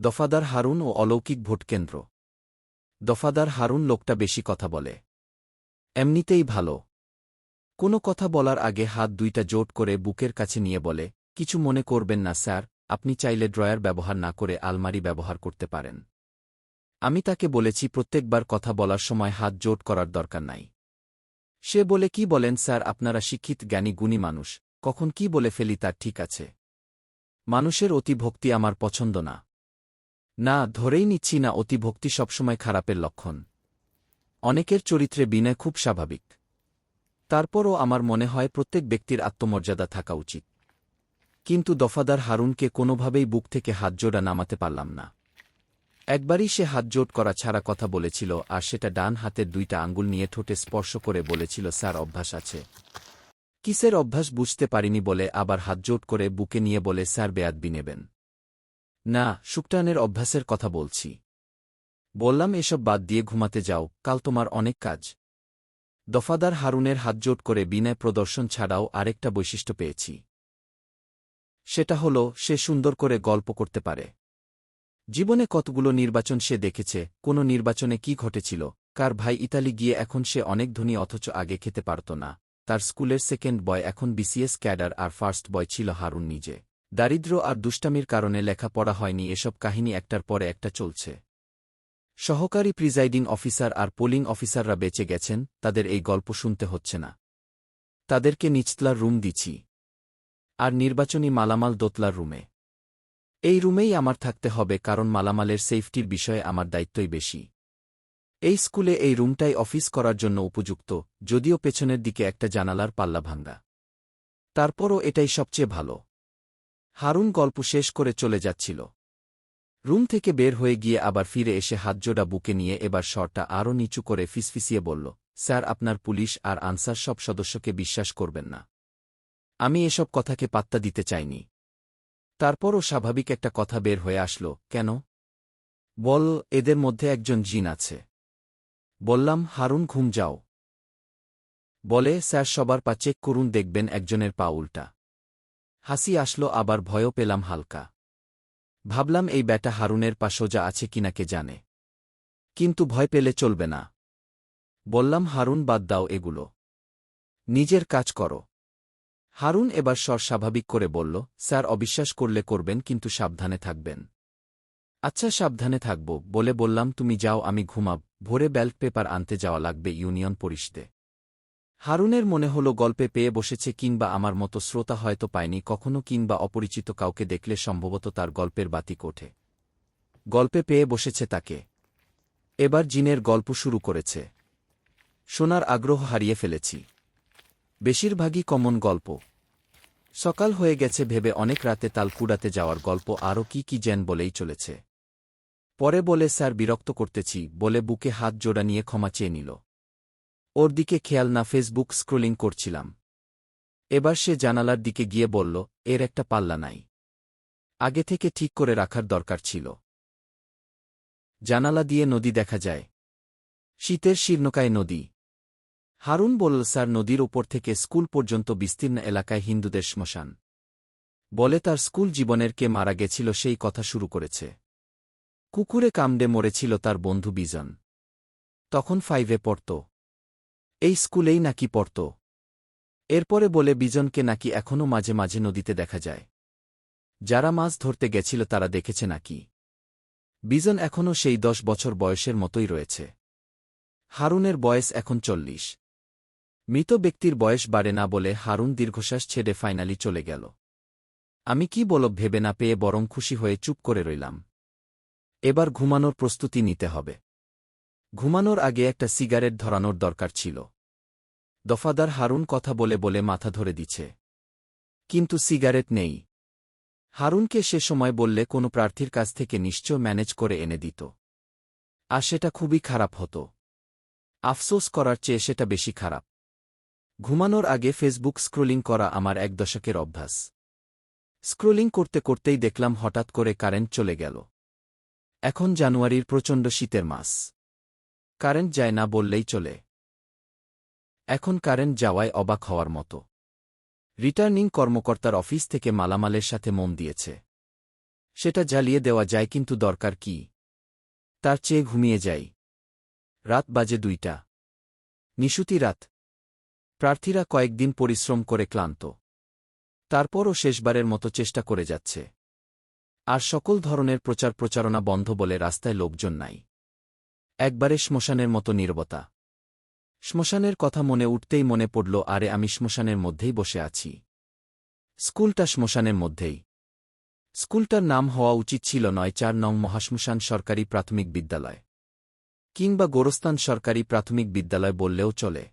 দফাদার হারুন ও অলৌকিক ভোটকেন্দ্র দফাদার হারুন লোকটা বেশি কথা বলে। এমনিতেই ভালো। কোনো কথা বলার আগে হাত দুইটা জোট করে বুকের কাছে নিয়ে বলে, কিছু মনে করবেন না স্যার, আপনি চাইলে ড্রয়ার ব্যবহার না করে আলমারি ব্যবহার করতে পারেন। আমি তাকে বলেছি প্রত্যেকবার কথা বলার সময় হাত জোট করার দরকার নাই। সে বলে, কি বলেন স্যার, আপনারা শিক্ষিত, জ্ঞানী, গুণী মানুষ, কখন কি বলে ফেলি তার ঠিক আছে। মানুষের অতিভক্তি আমার পছন্দ না। না, ধরেই নিচ্ছি না অতিভক্তি সবসময় খারাপের লক্ষণ। অনেকের চরিত্রে বিনয় খুব স্বাভাবিক। তারপরও আমার মনে হয় প্রত্যেক ব্যক্তির আত্মমর্যাদা থাকা উচিত। কিন্তু দফাদার হারুনকে কোনোভাবেই বুক থেকে হাতজোড়া নামাতে পারলাম না। একবারই সে হাতজোট করা ছাড়া কথা বলেছিল আর সেটা ডান হাতের দুইটা আঙ্গুল নিয়ে ঠোঁটে স্পর্শ করে বলেছিল, স্যার, অভ্যাস আছে। কিসের অভ্যাস বুঝতে পারিনি বলে আবার হাতজোট করে বুকে নিয়ে বলে, স্যার, বেয়াদবি নেবেন। না শুকটানের অভ্যাসের কথা বলছি। বললাম, এসব বাদ দিয়ে ঘুমাতে যাও, কাল তোমার অনেক কাজ। দফাদার হারুনের হাতজোট করে বিনয় প্রদর্শন ছাড়াও আরেকটা বৈশিষ্ট্য পেয়েছি। সেটা হল, সে সুন্দর করে গল্প করতে পারে। জীবনে কতগুলো নির্বাচন সে দেখেছে, কোনো নির্বাচনে কি ঘটেছিল, কার ভাই ইতালি গিয়ে এখন সে অনেক ধনী অথচ আগে খেতে পারত না, তার স্কুলের সেকেন্ড বয় এখন বিসিএস ক্যাডার আর ফার্স্ট বয় ছিল হারুন নিজে। দারিদ্র আর দুষ্টামির কারণে লেখাপড়া হয়নি, এসব কাহিনী একটার পরে একটা চলছে। সহকারী প্রিজাইডিং অফিসার আর পোলিং অফিসাররা বেঁচে গেছেন, তাদের এই গল্প শুনতে হচ্ছে না। তাদেরকে নিচতলার রুম দিছি আর নির্বাচনী মালামাল দোতলার রুমে। এই রুমেই আমার থাকতে হবে, কারণ মালামালের সেফটির বিষয়ে আমার দায়িত্বই বেশি। এই স্কুলে এই রুমটাই অফিস করার জন্য উপযুক্ত, যদিও পেছনের দিকে একটা জানালার পাল্লা ভাঙ্গা তারপরও এটাই সবচেয়ে ভালো। হারুন গল্প শেষ করে চলে যাচ্ছিল। রুম থেকে বের হয়ে গিয়ে আবার ফিরে এসে হাতজোড়া বুকে নিয়ে এবার শরটা আরও নিচু করে ফিসফিসিয়ে বলল, স্যার, আপনার পুলিশ আর আনসার সব সদস্যকে বিশ্বাস করবেন না। আমি এসব কথাকে পাত্তা দিতে চাইনি। তারপরও স্বাভাবিক একটা কথা বের হয়ে আসল, কেন? বল, এদের মধ্যে একজন জিন আছে। বললাম, হারুন, ঘুম যাও। বলে, স্যার, সবার পা চেক করুন, দেখবেন একজনের পা উল্টা। হাসি আসলো, আবার ভয়ও পেলাম হালকা। ভাবলাম এই ব্যাটা হারুনের পা সোজা আছে কিনা কে জানে। কিন্তু ভয় পেলে চলবে না। বললাম, হারুন, বাদ দাও এগুলো। নিজের কাজ করো। হারুন এবার স্বর স্বাভাবিক করে বলল, স্যার, অবিশ্বাস করলে করবেন, কিন্তু সাবধানে থাকবেন। আচ্ছা সাবধানে থাকব, বলে বললাম, তুমি যাও, আমি ঘুমাব। ভোরে ব্যাল্ট পেপার আনতে যাওয়া লাগবে, ইউনিয়ন পরিষদে। হারুনের মনে হল গল্পে পেয়ে বসেছে কিংবা আমার মতো শ্রোতা হয়তো পায়নি, কখনো কিংবা অপরিচিত কাউকে দেখলে সম্ভবত তার গল্পের বাতিক ওঠে গল্পে পেয়ে বসেছে তাকে। এবার জিনের গল্প শুরু করেছে। শোনার আগ্রহ হারিয়ে ফেলেছি। বেশিরভাগই কমন গল্প। সকাল হয়ে গেছে ভেবে অনেক রাতে তাল কুড়াতে যাওয়ার গল্প আরও কি কি জেন বলেই চলেছে। পরে বলে, স্যার, বিরক্ত করতেছি। বলে বুকে হাত জোড়া নিয়ে ক্ষমা চেয়ে নিল। ওর দিকে খেয়াল না ফেসবুক স্ক্রোলিং করছিলাম। এবার সে জানালার দিকে গিয়ে বলল, এর একটা পাল্লা নাই। আগে থেকে ঠিক করে রাখার দরকার ছিল। জানালা দিয়ে নদী দেখা যায়। শীতের শীর্ণকায় নদী। হারুন বলল, স্যার, নদীর ওপর থেকে স্কুল পর্যন্ত বিস্তীর্ণ এলাকায় হিন্দুদের শ্মশান। বলে তার স্কুল জীবনের কে মারা গেছিল, সেই কথা শুরু করেছে। কুকুরে কামড়ে মরেছিল তার বন্ধু বিজন। তখন ফাইভে পড়ত। এই স্কুলেই নাকি পড়ত। এরপরে বলে বিজনকে নাকি এখনও মাঝে মাঝে নদীতে দেখা যায়। যারা মাছ ধরতে গেছিল তারা দেখেছে নাকি। বিজন এখনও সেই দশ বছর বয়সের মতোই রয়েছে। হারুনের বয়স এখন চল্লিশ। মৃত ব্যক্তির বয়স বাড়ে না বলে হারুন দীর্ঘশ্বাস ছেড়ে ফাইনালি চলে গেল। আমি কি বল ভেবে না পেয়ে বরং খুশি হয়ে চুপ করে রইলাম। এবার ঘুমানোর প্রস্তুতি নিতে হবে। ঘুমানোর আগে একটা সিগারেট ধরানোর দরকার ছিল। দফাদার হারুন কথা বলে বলে মাথা ধরে দিচ্ছে। কিন্তু সিগারেট নেই। হারুনকে সে সময় বললে কোনো প্রার্থীর কাছ থেকে নিশ্চয় ম্যানেজ করে এনে দিত। আর সেটা খুবই খারাপ হতো। আফসোস করার চেয়ে সেটা বেশি খারাপ। ঘুমানোর আগে ফেসবুক স্ক্রোলিং করা আমার এক দশকের অভ্যাস। স্ক্রোলিং করতে করতেই দেখলাম হঠাৎ করে কারেন্ট চলে গেল। এখন জানুয়ারির প্রচণ্ড শীতের মাস। কারেন্ট যায় না বললেই চলে। এখন কারেন্ট যাওয়ায় অবাক হওয়ার মতো। রিটার্নিং কর্মকর্তার অফিস থেকে মালামালের সাথে মন দিয়েছে। সেটা জ্বালিয়ে দেওয়া যায়, কিন্তু দরকার কি? তার চেয়ে ঘুমিয়ে যাই। রাত বাজে দুইটা। নিশুতি রাত। প্রার্থীরা কয়েকদিন পরিশ্রম করে ক্লান্ত। তারপরও শেষবারের মতো চেষ্টা করে যাচ্ছে। আর সকল ধরনের প্রচার প্রচারণা বন্ধ বলে রাস্তায় লোকজন নাই। একবারে শ্মশানের মতো নীরবতা। শ্মশানের কথা মনে উঠতেই মনে পড়ল, আরে আমি শ্মশানের মধ্যেই বসে আছি। স্কুলটা শ্মশানের মধ্যেই। স্কুলটার নাম হওয়া উচিত ছিল নয় চার নং মহাশ্মশান সরকারি প্রাথমিক বিদ্যালয়। কিংবা গোরস্তান সরকারি প্রাথমিক বিদ্যালয় বললেও চলে।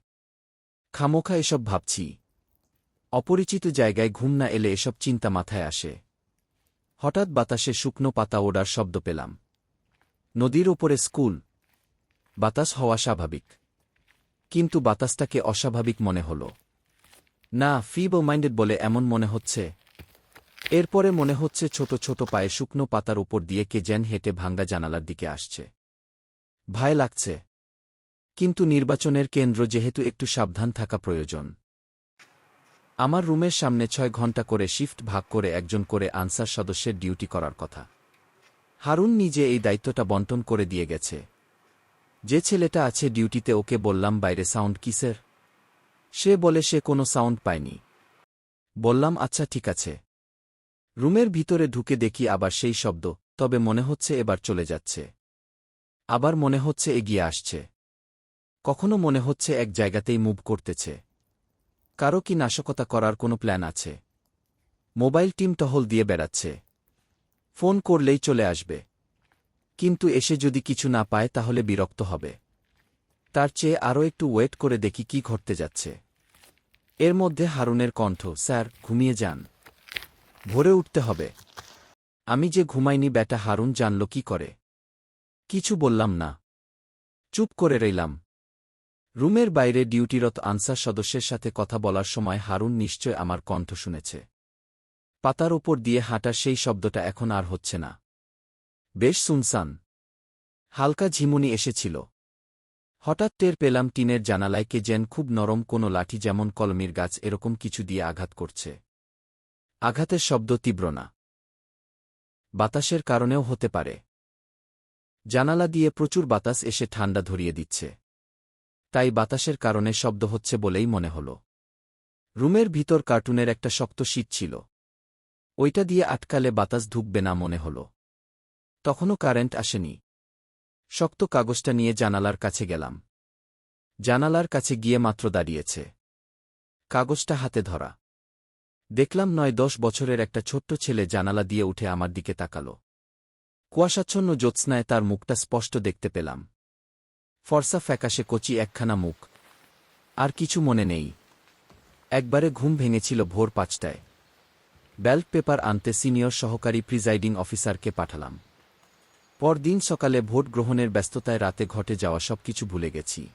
খামোখা এসব ভাবছি। অপরিচিত জায়গায় ঘুম না এলে এসব চিন্তা মাথায় আসে। হঠাৎ বাতাসে শুকনো পাতা ওড়ার শব্দ পেলাম। নদীর ওপরে স্কুল। বাতাস হওয়া স্বাভাবিক। কিন্তু বাতাসটাকে অস্বাভাবিক মনে হল। না ফিবো মাইন্ডেড বলে এমন মনে হচ্ছে। এরপরে মনে হচ্ছে ছোট ছোট পায়ে শুকনো পাতার উপর দিয়ে কে যেন হেঁটে ভাঙ্গা জানালার দিকে আসছে। ভয় লাগছে। কিন্তু নির্বাচনের কেন্দ্র যেহেতু একটু সাবধান থাকা প্রয়োজন। আমার রুমের সামনে ছয় ঘণ্টা করে শিফট ভাগ করে একজন করে আনসার সদস্যের ডিউটি করার কথা। হারুন নিজে এই দায়িত্বটা বন্টন করে দিয়ে গেছে। যে ছেলেটা আছে ডিউটিতে ওকে বললাম বাইরে সাউন্ড কিসের? সে বলে সে কোনো সাউন্ড পায়নি। বললাম আচ্ছা ঠিক আছে। রুমের ভিতরে ঢুকে দেখি আবার সেই শব্দ, তবে মনে হচ্ছে এবার চলে যাচ্ছে। আবার মনে হচ্ছে এগিয়ে আসছে। কখনো মনে হচ্ছে এক জায়গাতেই মুভ করতেছে। কারও কি নাশকতা করার কোনো প্ল্যান আছে? মোবাইল টিম টহল দিয়ে বেড়াচ্ছে। ফোন করলেই চলে আসবে। কিন্তু এসে যদি কিছু না পায় তাহলে বিরক্ত হবে। তার চেয়ে আরও একটু ওয়েট করে দেখি কি ঘটতে যাচ্ছে। এর মধ্যে হারুনের কণ্ঠ, স্যার, ঘুমিয়ে যান। ভোরে উঠতে হবে। আমি যে ঘুমাইনি, ব্যাটা হারুন জানল কি করে? কিছু বললাম না। চুপ করে রইলাম। রুমের বাইরে ডিউটিরত আনসার সদস্যের সাথে কথা বলার সময় হারুন নিশ্চয় আমার কণ্ঠ শুনেছে। পাতার ওপর দিয়ে হাঁটার সেই শব্দটা এখন আর হচ্ছে না। বেশ সুনসান। হালকা ঝিমুনি এসেছিল। হঠাৎ টের পেলাম টিনের জানালায় কে যেন খুব নরম কোনো লাঠি যেমন কলমির গাছ এরকম কিছু দিয়ে আঘাত করছে। আঘাতের শব্দ তীব্র না। বাতাসের কারণেও হতে পারে। জানালা দিয়ে প্রচুর বাতাস এসে ঠান্ডা ধরিয়ে দিচ্ছে। তাই বাতাসের কারণে শব্দ হচ্ছে বলেই মনে হল। রুমের ভিতর কার্টুনের একটা শক্ত শীত ছিল। ওইটা দিয়ে আটকালে বাতাস ঢুকবে না মনে হল। তখনও কারেন্ট আসেনি। শক্ত কাগজটা নিয়ে জানালার কাছে গেলাম। জানালার কাছে গিয়ে মাত্র দাঁড়িয়েছে। কাগজটা হাতে ধরা। দেখলাম নয় দশ বছরের একটা ছোট্ট ছেলে জানালা দিয়ে উঠে আমার দিকে তাকাল। কুয়াশাচ্ছন্ন জ্যোৎস্নায় তার মুখটা স্পষ্ট দেখতে পেলাম। ফর্সা ফ্যাকাশে কচি একখানা মুখ। আর কিছু মনে নেই। একবারে ঘুম ভেঙেছিল ভোর পাঁচটায়। ব্যালট পেপার আনতে সিনিয়র সহকারী প্রিজাইডিং অফিসারকে পাঠালাম। পরদিন সকালে ভোট গ্রহণের ব্যস্ততায় রাতে ঘটে যাওয়া সব কিছু ভুলে গেছি।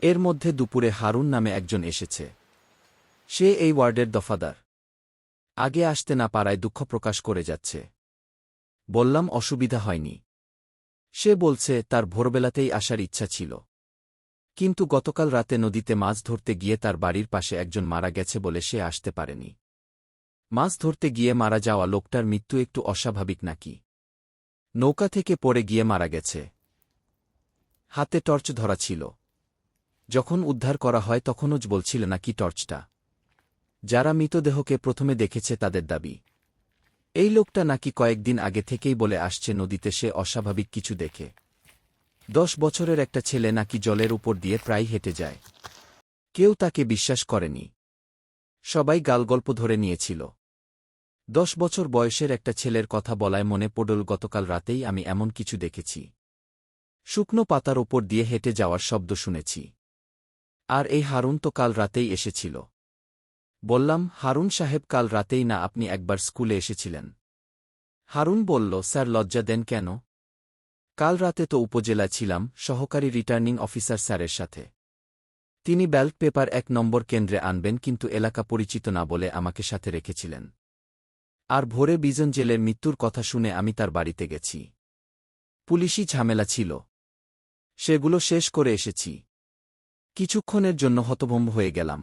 এর মধ্যে দুপুরে হারুন নামে একজন এসেছে। সে এই ওয়ার্ডের দফাদার। আগে আসতে না পারায় দুঃখ প্রকাশ করে যাচ্ছে। বললাম, অসুবিধা হয়নি। সে বলছে, তার ভোরবেলাতেই আসার ইচ্ছা ছিল। কিন্তু গতকাল রাতে নদীতে মাছ ধরতে গিয়ে তার বাড়ির পাশে একজন মারা গেছে বলে সে আসতে পারেনি। মাছ ধরতে গিয়ে মারা যাওয়া লোকটার মৃত্যু একটু অস্বাভাবিক নাকি? নৌকা থেকে পড়ে গিয়ে মারা গেছে। হাতে টর্চ ধরা ছিল। যখন উদ্ধার করা হয় তখনও বলছিল নাকি টর্চটা। যারা মৃতদেহকে প্রথমে দেখেছে তাদের দাবি। এই লোকটা নাকি কয়েকদিন আগে থেকেই বলে আসছে নদীতে সে অস্বাভাবিক কিছু দেখে। দশ বছরের একটা ছেলে নাকি জলের উপর দিয়ে প্রায় হেঁটে যায়। কেউ তাকে বিশ্বাস করেনি। সবাই গালগল্প ধরে নিয়েছিল। দশ বছর বয়সের একটা ছেলের কথা বলায় মনে পড়ল, গতকাল রাতেই আমি এমন কিছু দেখেছি। শুকনো পাতার ওপর দিয়ে হেঁটে যাওয়ার শব্দ শুনেছি। আর এই হারুন তো কাল রাতেই এসেছিল। বললাম, হারুন সাহেব, কাল রাতেই না আপনি একবার স্কুলে এসেছিলেন? হারুন বলল, স্যার, লজ্জা দেন কেন? কাল রাতে তো উপজেলা ছিলাম, সহকারী রিটার্নিং অফিসার স্যারের সাথে। তিনি ব্যালট পেপার এক নম্বর কেন্দ্রে আনবেন, কিন্তু এলাকা পরিচিত না বলে আমাকে সাথে রেখেছিলেন। আর ভোরে বিজন জেলের মৃত্যুর কথা শুনে আমি তার বাড়িতে গেছি। পুলিশি ঝামেলা ছিল। সেগুলো শেষ করে এসেছি। কিছুক্ষণের জন্য হতভম্ব হয়ে গেলাম।